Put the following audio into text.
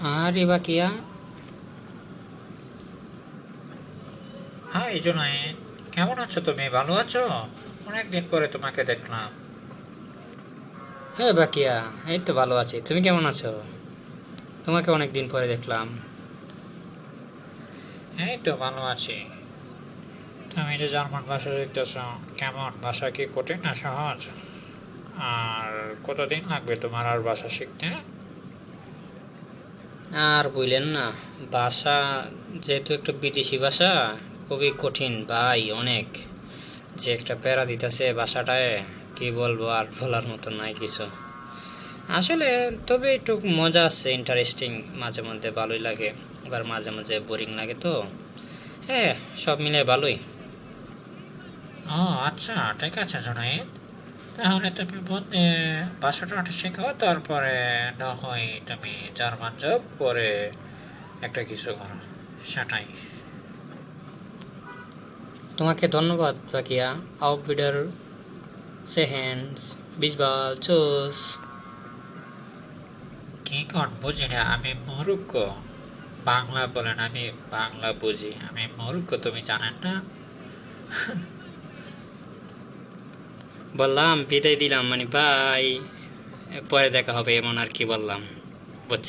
আরে বাকিয়া হাই জুনাইদ কেমন আছো তুমি? ভালো আছো? অনেকদিন পরে তোমাকে দেখলাম। হ্যাঁ বাকিয়া এই তো ভালো আছি। তুমি কেমন আছো? তোমাকে অনেক দিন পরে দেখলাম। এই তো ভালো আছি। তুমি যে জার্মান ভাষা শিখতেছ কেমন? ভাষা কি কঠিন না সহজ? আর কতদিন লাগবে তোমার আর ভাষা শিখতে? আর বললেন না। ভাষা যেহেতু একটু বিদেশি ভাষা, খুবই কঠিন ভাই অনেক। যে একটা প্যারা দিতেছে ভাষাটায়, কি বলব আর বলার মতো নাই কিছু। আসলে তবে একটু মজা আছে ইন্টারেস্টিং মাঝে মধ্যে ভালোই লাগে। আবার মাঝে মাঝে বোরিং লাগে তো। হ্যাঁ সব মিলে ভালোই। ও আচ্ছা ঠিক আছে জুনাইদ তাহলে তুমি বলতে ভাষাটা শেখো তারপরে না হয় তুমি জার্মান জব পরে একটা কিছু করো সেটাই। তোমাকে ধন্যবাদ বাকিয়া wieder sehen bis bald tschüss কি কর বুঝি না আমি মরুক্ষ বাংলা বলেন আমি বাংলা বুঝি আমি মরুক্ষ তুমি জানেন না? বললাম বিদায় দিলাম মানে ভাই পরে দেখা হবে এমন আর কি বললাম। বুঝছ?